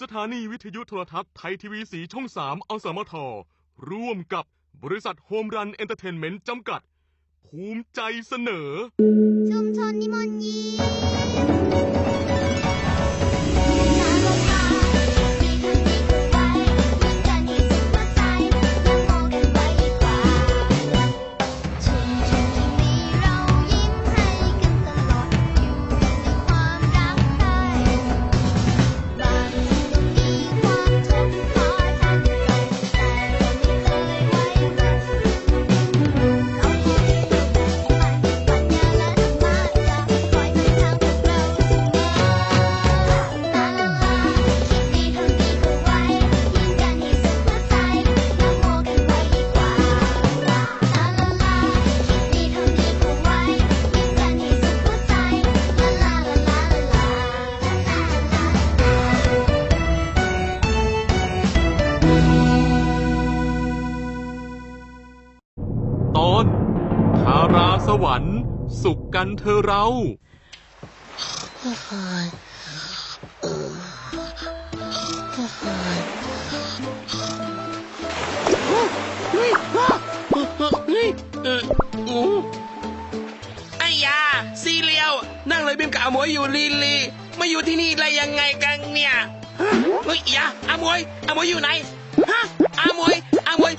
สถานีวิทยุโทรทัศน์ไทยทีวีสีช่องสามอสมท ร่วมกับบริษัทโฮมรันเอนเตอร์เทนเมนต์จำกัด ภูมิใจเสนอ ชุมชนนิมนต์ยิ้ม วรรค์ สุขกันเธอเรา ไอ้ยาซีเรียว นั่งเลยบิมกับอาหมวยอยู่ลีลีมาอยู่ที่นี่ได้ยังไงกันเนี่ย เฮ้ยอยาอาหมวยอาหมวยอยู่ไหน ฮะอาหมวยอาหมวย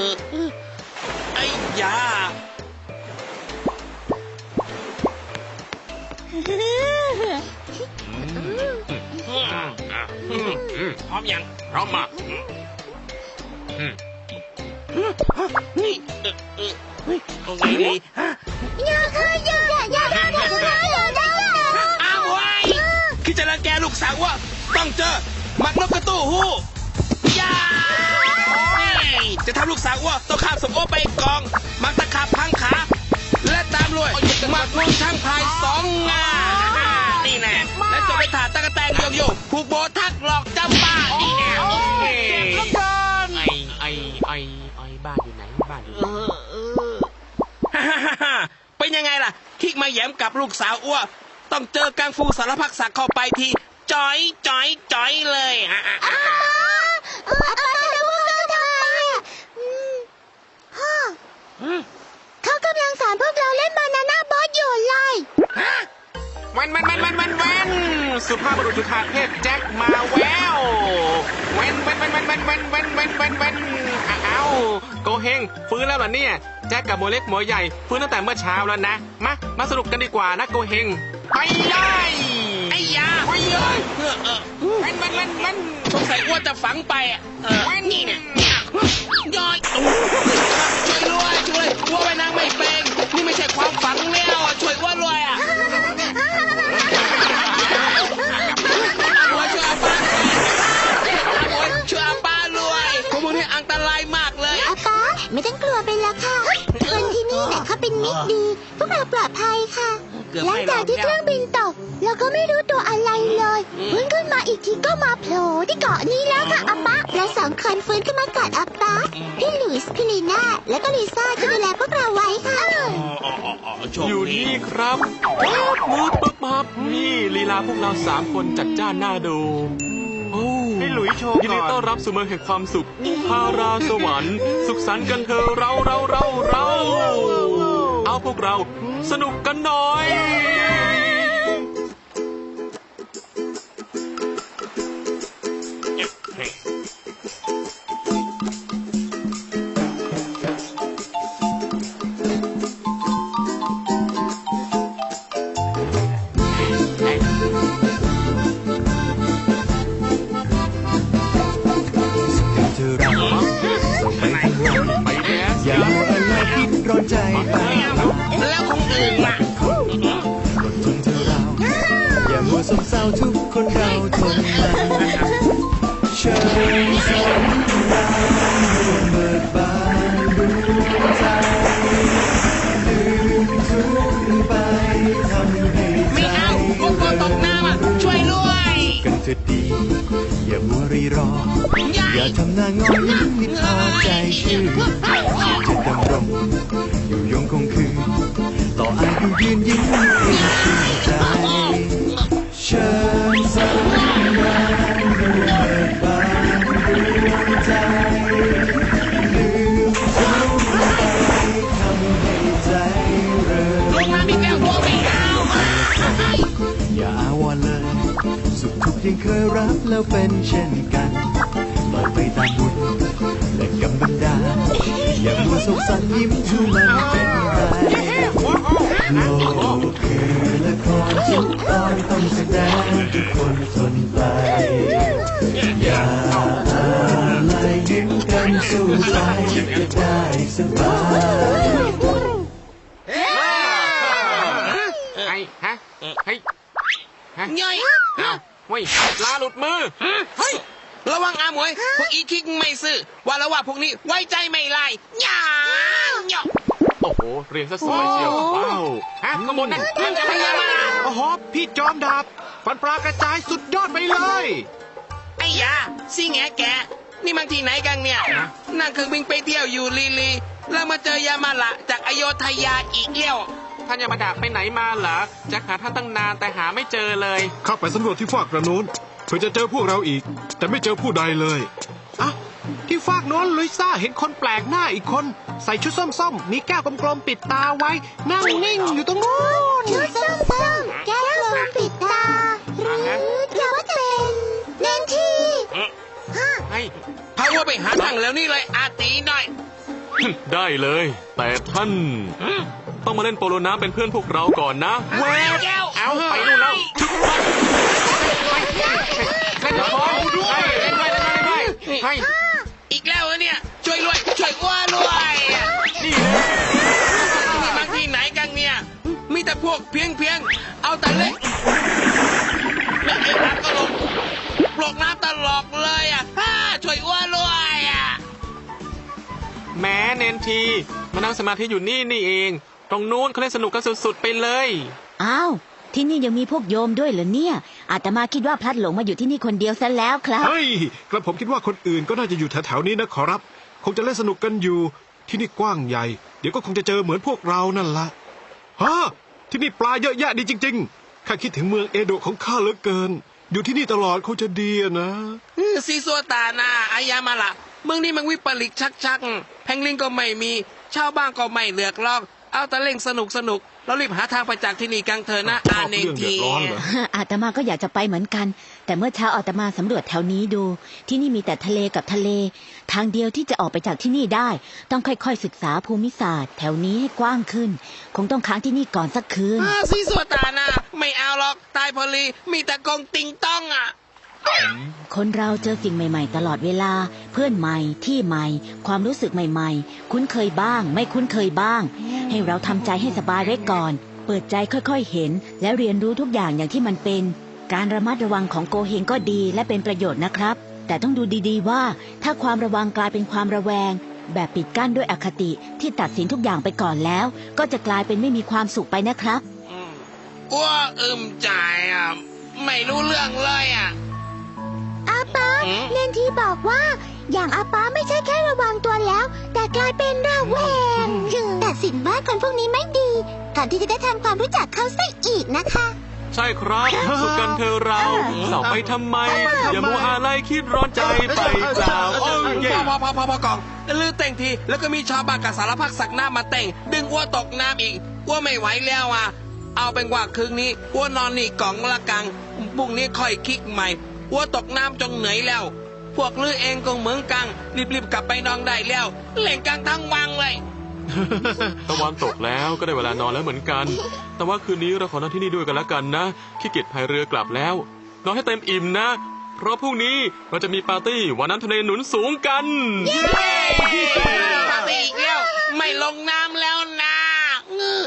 ออไอ้ยาพร้อมยังพร้อมมากนี่เอเออเฮ้ยเอาไงดีฮะอย่าค่ะอย่าอย่าอย่าอย่าอย่าอย่าอย่าอ้าวไว้ยคิดจะรังแกลูกสาวว่าต้องเจอ มักนกกระตู้หู้ยาเฮ้ยจะทำ ลูกสาวว่าต้องข้ามสมโอไปกองหมักตะขาบพังขา และตามด้วยหมักงวงช้างพายสองงานี่แน่และจบไปถาดตะกะแตนโยงโยผูกโบทักหลอกจำป้านี่แน่โอเคไอไอไอไอบ้านอยู่ไหนบ้านอยู่ไหนฮ่าฮ่าฮ่าฮ่าเป็นยังไงล่ะคิกมาแย้มกับลูกสาวอ้วต้องเจอกังฟูสารพักสักเข้าไปทีจอยจอยจอยเลยอะ เขากำลังสอนพวกเราเล่นบานาน่าบอสอยู่เลยแวันแวันแวันแวันแวันแวันสุภาพบุรุษจุฑาเทพแจ็คมาแววแวันแวันแวันแวันแวันแวันแวันแวันแวันอ้าวโกเฮงฟื้นแล้วเหรอเนี่ยแจ็คกับโมเล็กหมอใหญ่ฟื้นตั้งแต่เมื่อเช้าแล้วนะมามาสรุปกันดีกว่านะโกเฮงไปเลยไอ้ยาไปเลยเออเออแวันแวันแวันแวันสงสัยอ้วจะฝังไปอะเออนี่เนี่ย ย่อยช่วยด้วยช่วยอ้วไปนางไม่เป็นนี่ไม่ใช่ความฝังแล้วอะช่วยวด้ว มิตรดีพวกเราปลอดภัยค่ะ เกือบหลัไม่งจากที่รอดเครื่องบินตกเราก็ไม่รู้ตัวอะไรเลยอืม ฟื้นขึ้นมาอีกทีก็มาโผล่ที่เกาะนี้แล้วค่ะอาป้าเราสองคนฟื้นขึ้นมากอดอาป้าพี่หลุยส์พี่ลีน่าและก็ลิซ่าที่ดูแลพวกเราไว้ค่ะโชคอยู่ดีนี่ครับปึ๊บมืดปึ๊บปับนี่ลีลาพวกเราสามคนจัดจ้านหน้าดูโอ้ให้หลุยโชว์ยินก่ดีอนต้อนรับสู่เมืองแห่งความสุขพาราสวรรค์ สุขสันต์กันเถอะเราเราเราเรา เอาพวกเราสนุกกันหน่อย สมเศร้าทุกคนเราทนมันเชิญชมเราเบิกบานดวงใจลืมทุกไปทำให้ไม่เอาพวกตัวตกน้ำอะช่วยด้วยกันเถิดดี อย่ามัวรีรอ อย่าทำหน้างอยิ้มนิดพอใจชื่นจะดำรงอยู่ยงคงคืนต่ออายุยืนยิ้มให้ชื่น ทุกข์ยังเคยรับแล้วเป็นเช่นกันปล่อยไปตามบุญและกำบันดาอย่ามัวสงสารยิ้มชูมันเป็นไรโลกคือละครทุกตอนต้องแสดงทุกคนทนไป อย่าอะไรยิ้มกันสู้ไปจะได้สบายไอ้ฮะเฮ้ยฮะย่อย เฮ้ยลาหลุดมือ เฮ้ย ระวังอาหมวย พวกอีคิกไม่ซื่อว่าแล้วว่าพวกนี้ไว้ใจไม่ไล่หย่าหยอกโอ้โห เรียงซะสวยเชียวว้าวฮะข้างบนนั่นมันจะพยามาโอ้โห พี่จอมดาบ ฟันปลากระจายสุดยอดไปเลย ไอ้ยาซี่แงแก นี่มันที่ไหนกันเนี่ย นั่งเครื่องบินไปเที่ยวอยู่ลีลี แล้วมาเจอยามาละจากอโยธยาอีกเลี้ยว ท่านยามาดาไปไหนมาเหรอจะหาท่านตั้งนานแต่หาไม่เจอเลย เข้าไปสำรวจที่ฟากกระโน้นเพื่อจะเจอพวกเราอีก แต่ไม่เจอผู้ใดเลยอะที่ฟากโน้นลุยซ่าเห็นคนแปลกหน้าอีกคน ใส่ชุดส้มๆมีแก้วกลมๆปิดตาไว้ นั่งนิ่งอยู่ตรงนู้นชุดส้มๆแก้วลมปิดตา หรือจะว่าจะเป็นเนนทีฮะเฮ้ยพาว่าไปหาทางแล้วนี่เลยอาตีหน่อย ได้เลย แต่ท่าน ต้องมาเล่นโปโลน้ำเป็นเพื่อนพวกเราก่อนนะแววแก้วเอาไปนู่นแล้วเล่นท้องด้วยเล่นด้วยเล่นด้วยเล่นด้วยเฮ้ยอีกแล้วเหรอเนี่ยช่วยรวยช่วยอ้วนรวยนี่แหละนี่บางที่ไหนกันเนี่ยมีแต่พวกเพียงเพียงๆเอาแต่เล็กแล้วไอ้น้ำก็ลงปลอกน้ำตลอกเลยอะฮ่าช่วยอ้วนรวยอะแหม้เนนทีมานั่งสมาธิอยู่นี่นี่เอง ตรงนู้นเขาเล่นสนุกกันสุดๆไปเลย อ้าว ที่นี่ยังมีพวกโยมด้วยเหรอเนี่ย อาตมาคิดว่าพลัดหลงมาอยู่ที่นี่คนเดียวซะแล้วครับ เฮ้ยกระผมคิดว่าคนอื่นก็น่าจะอยู่แถวๆนี้นะขอรับ คงจะเล่นสนุกกันอยู่ ที่นี่กว้างใหญ่ เดี๋ยวก็คงจะเจอเหมือนพวกเรานั่นละฮะที่นี่ปลาเยอะแยะดีจริง ๆ ข้าคิดถึงเมืองเอโดะของข้าเหลือเกิน อยู่ที่นี่ตลอดคงจะดีอะนะอืมซีซัวตาหนาอายามาละเมืองนี้มันวิปริตชักๆแพงลิงก็ไม่มีชาวบ้านก็ไม่เลือกลอก เอาแต่เล่งสนุกสนุกๆแล้วรีบหาทางไปจากที่นี่กังเถอะนะชอบอาเนเรื่องเดือทีดร้อนเหรออาตมาก็อยากจะไปเหมือนกัน แต่เมื่อเช้าอาตมาสำรวจแถวนี้ดู ที่นี่มีแต่ทะเลกับทะเล ทางเดียวที่จะออกไปจากที่นี่ได้ ต้องค่อยๆศึกษาภูมิศาสตร์ แถวนี้ให้กว้างขึ้น คงต้องค้างที่นี่ก่อนสักคืนอ่าซีซัวตาหนาไม่เอาหรอกตายพอลีมีแต่กองติงต้องอะ คนเราเจอสิ่งใหม่ๆ ตลอดเวลา เพื่อนใหม่ที่ใหม่ ความรู้สึกใหม่ๆ คุ้นเคยบ้าง ไม่คุ้นเคยบ้าง ให้เราทำใจให้สบายไว้ก่อน เปิดใจค่อยๆเห็น และเรียนรู้ทุกอย่างอย่างที่มันเป็น การระมัดระวังของโกเฮงก็ดีและเป็นประโยชน์นะครับ แต่ต้องดูดีๆว่า ถ้าความระวังกลายเป็นความระแวง แบบปิดกั้นด้วยอคติที่ตัดสินทุกอย่างไปก่อนแล้ว ก็จะกลายเป็นไม่มีความสุขไปนะครับอ้วอึมใจอะไม่รู้เรื่องเลยอะอาป้าอืม เนนทีบอกว่า อย่างอาป้าไม่ใช่แค่ระวังตัวแล้ว แต่กลายเป็นระแวงแต่สินว่าคนพวกนี้ไม่ดีก่อนที่จะได้ทำความรู้จักเขาซะอีกนะคะ ใช่ครับสุขกันเธอะเราเศร้าไปทำไม อย่ามัวอะไรคิดร้อนใจไปเปล่าโอ้ยเย่พอพอพอพอพอกองลือแต่งทีแล้วก็มีชาวบ้านกับสารพัดสักหน้ามาแต่ง ดึงอ้วตกน้ำอีกอ้วไม่ไหวแล้วอะเอาเป็นว่าคืนนี้อ้วนอนนี่กล่องละกังพรุ่งนี้ค่อยคิกใหม่ อ้วตกน้ำจงเหนื่อยแล้ว พวกลือเองก็เหมือนกังรีบๆกลับไปนอนได้แล้วเล่นกังทั้งวังเลยตะวันตกแล้วก็ได้เวลานอนแล้วเหมือนกัน แต่ว่าคืนนี้เราขอนอนที่นี่ด้วยกันแล้วกันนะขี้เกียจพายเรือกลับแล้ว นอนให้เต็มอิ่มนะ เพราะพรุ่งนี้เราจะมีปาร์ตี้วันนั้นทะเลหนุนสูงกันปาร์ตี้อีกแล้วไม่ลงน้ำแล้วนะงื้อ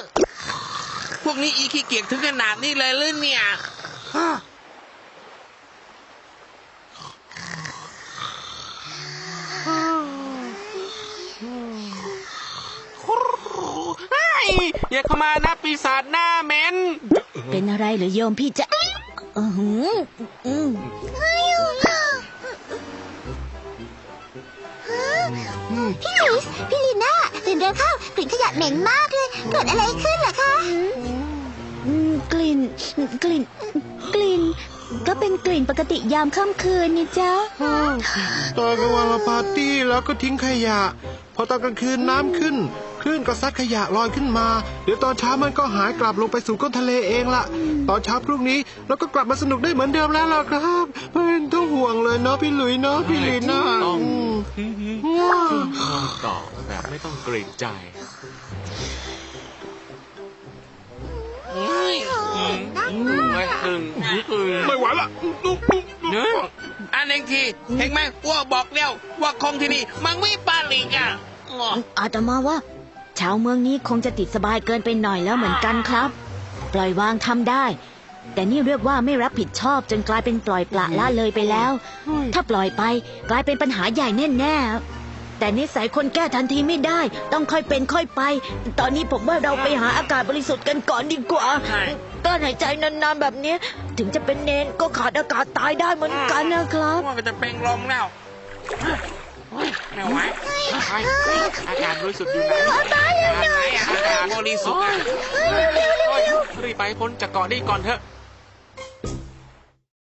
พวกนี้อีขี้เกียจถึงขนาดนี้เลยหรือเนี่ย เฮ้ย อย่าเข้ามานะปีศาจหน้าเหม็นเป็นอะไรเหรือโยมพี่จะเออหืออืมพี่ลุยส์พี่ลีน่าตื่นเร็วเข้ากลิ่นขยะเหม็นมากเลย เกิดอะไรขึ้นล่ะคะ อืมกลิ่น กลิ่น กลิ่น ก็เป็นกลิ่นปกติยามค่ำคืนนี่จ๊ะตอนกลางวันเราปาร์ตี้แล้วก็ทิ้งขยะ พอตอนกลางคืนน้ำขึ้น คลื่นก็ซัดขยะลอยขึ้นมา เดี๋ยวตอนเช้ามันก็หายกลับลงไปสู่ก้นทะเลเองล่ะตอนเช้าพรุ่งนี้เราก็กลับมาสนุกได้เหมือนเดิมแล้วล่ะครับไม่ต้องห่วงเลยเนาะพี่หลุยเนาะพี่ลีน่าต้องอืมต่อแบบไม่ต้องเกรงใจไม่ตึงตึงไม่ไหวละเนื้ออันเองทีเห็นไหมว่าบอกแล้วว่าคงที่นี่มันไม่ปาลิกอะอ๋ออาตมาว่า ชาวเมืองนี้คงจะติดสบายเกินไปหน่อยแล้วเหมือนกันครับ ปล่อยวางทำได้ แต่นี่เรียกว่าไม่รับผิดชอบจนกลายเป็นปล่อยปละละเลยไปแล้ว ถ้าปล่อยไปกลายเป็นปัญหาใหญ่แน่ๆแต่นิสัยคนแก้ทันทีไม่ได้ ต้องค่อยเป็นค่อยไป ตอนนี้ผมว่าเราไปหาอากาศบริสุทธิ์กันก่อนดีกว่าต้นหายใจนานๆแบบนี้ ถึงจะเป็นเนนก็ขาดอากาศตายได้เหมือนกันนะครับว่าก็จะเป็นลมแล้ว โอ้ยไม่ไหวอากาศบริสุทธิ์อยู่ไหนตายเลยหน่อยอากาศบริสุทธิ์อะรีบไปพ้นจากเกาะนี้ก่อนเถอะ